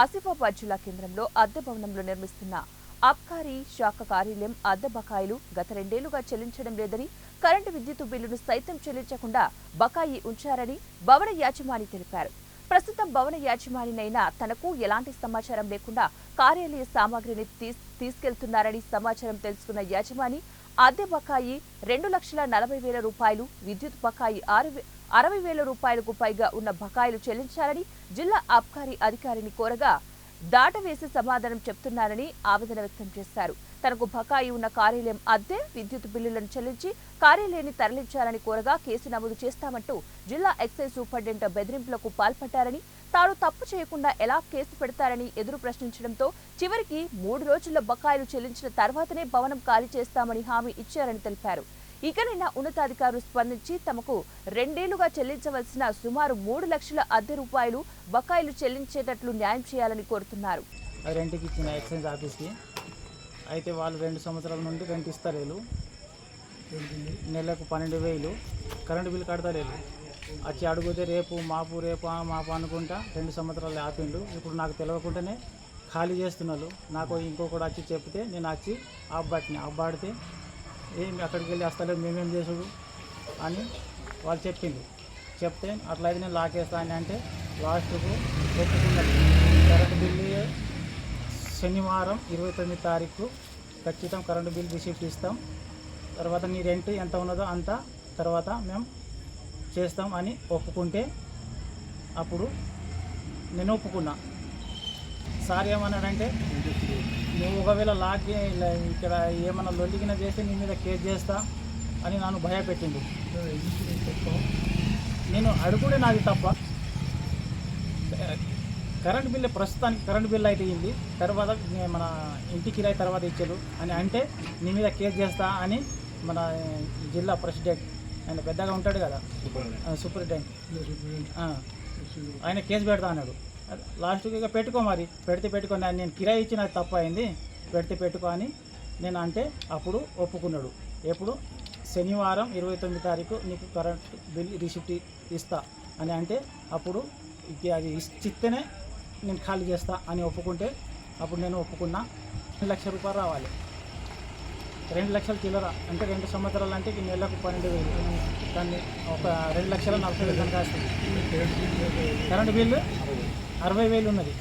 ఆసిఫాబాద్ జిల్లా కేంద్రంలో అద్దె భవనంలో నిర్మిస్తున్న అబ్కారీ శాఖ కార్యాలయం అద్దె బకాయిలు గత రెండేళ్ళుగా చెల్లించడం లేదని కరెంటు విద్యుత్ బిల్లును సైతం చెల్లించకుండా బకాయి ఉంచారని భవన యాజమాని తెలిపారు. ప్రస్తుతం భవన యాజమానినైనా తనకు ఎలాంటి సమాచారం లేకుండా కార్యాలయ సామాగ్రిని తీసుకెళ్తున్నారని సమాచారం తెలుసుకున్న యాజమాని అద్దె బకాయి రెండు లక్షల నలభై వేల రూపాయలు విద్యుత్ బకాయి ఆరు అరవై వేల రూపాయలకు పైగా ఉన్న బకాయిలు చెల్లించాలని జిల్లా అబ్కారీ అధికారిని కోరగా దాటవేసి సమాధానం చెప్తున్నారని ఆవేదన వ్యక్తం చేశారు. తనకు బకాయి ఉన్న కార్యాలయం అద్దె విద్యుత్ బిల్లులను చెల్లించి కార్యాలయాన్ని తరలించాలని కోరగా కేసు నమోదు చేస్తామంటూ జిల్లా ఎక్సైజ్ సూపరింటెండెంట్ బెదిరింపులకు పాల్పడ్డారని తాను తప్పు చేయకుండా ఎలా కేసు పెడతారని ఎదురు ప్రశ్నించడంతో చివరికి మూడు రోజుల్లో బకాయిలు చెల్లించిన తర్వాతనే భవనం ఖాళీ చేస్తామని హామీ ఇచ్చారని తెలిపారు. ఇకనైనా ఉన్నతాధికారులు స్పందించి తమకు రెండేళ్ళుగా చెల్లించవలసిన సుమారు మూడు లక్షల అద్దె రూపాయలు బకాయిలు చెల్లించేటట్లు న్యాయం చేయాలని కోరుతున్నారు. రెంట్కి ఇచ్చిన ఎక్స్చేంజ్ ఆఫీస్కి. అయితే వాళ్ళు రెండు సంవత్సరాల నుండి రెంట్ ఇస్తలేరు నెలకు పన్నెండు వేలు. కరెంటు బిల్లు కడతలేదు. వచ్చి అడిగితే రేపు మాపు రేపు మాపు అనుకుంటా రెండు సంవత్సరాలు ఆపిండు. ఇప్పుడు నాకు తెలియకుండానే ఖాళీ చేస్తున్నారు. నాకు ఇంకొకటి వచ్చి చెప్తే నేను వచ్చి అబ్బాటిని అబ్బాడితే ఏం అక్కడికి వెళ్ళి వస్తలేదు మేమేం చేసుడు అని వాళ్ళు చెప్పింది. చెప్తే అట్లయితే నేను లాకేస్తా అని అంటే లాస్ట్కు పెట్టుకున్నది కరెంటు బిల్లు శనివారం ఇరవై తొమ్మిది తారీఖు ఖచ్చితం కరెంటు బిల్ రిసీప్ట్ ఇస్తాం. తర్వాత నీ రెంట్ ఎంత ఉన్నదో అంత తర్వాత మేము చేస్తాం అని ఒప్పుకుంటే అప్పుడు నేను ఒప్పుకున్నా. సార్ ఏమన్నాడంటే నువ్వు ఒకవేళ లాక్ ఇలా ఇక్కడ ఏమన్నా లొల్లిగిన చేస్తే నీ మీద కేసు చేస్తా అని నన్ను భయపెట్టిండు. నేను అడుగుడే నాది తప్ప కరెంట్ బిల్లు ప్రస్తుతానికి కరెంట్ బిల్లు అయితే అయింది తర్వాత మన ఇంటి కిరాయి తర్వాత ఇచ్చారు అని అంటే నీ మీద కేసు చేస్తా అని మన జిల్లా ప్రెసిడెంట్ ఆయన పెద్దగా ఉంటాడు కదా సూపరింటెండెంట్. ఆయన కేసు పెడతా అన్నాడు. లాస్ట్కి ఇక పెట్టుకో మరి. పెడితే పెట్టుకో. నేను కిరాయి ఇచ్చిన నాకు తప్పు అయింది పెడితే పెట్టుకో అని నేను అంటే అప్పుడు ఒప్పుకున్నాడు. ఎప్పుడు? శనివారం ఇరవై తొమ్మిది తారీఖు నీకు కరెంట్ బిల్ రిసిప్ట్ ఇస్తా అని అంటే అప్పుడు ఇక అది ఇచ్చితేనే నేను ఖాళీ చేస్తా అని ఒప్పుకుంటే అప్పుడు నేను ఒప్పుకున్నా. రెండు లక్షల రూపాయలు రావాలి. రెండు లక్షలు చిల్లర. అంటే రెండు సంవత్సరాలు అంటే ఈ నెలకు పన్నెండు వేలు. దాన్ని ఒక రెండు లక్షల నలభై వేలు దానికి కరెంటు బిల్లు? అరవై వేలు ఉన్నది.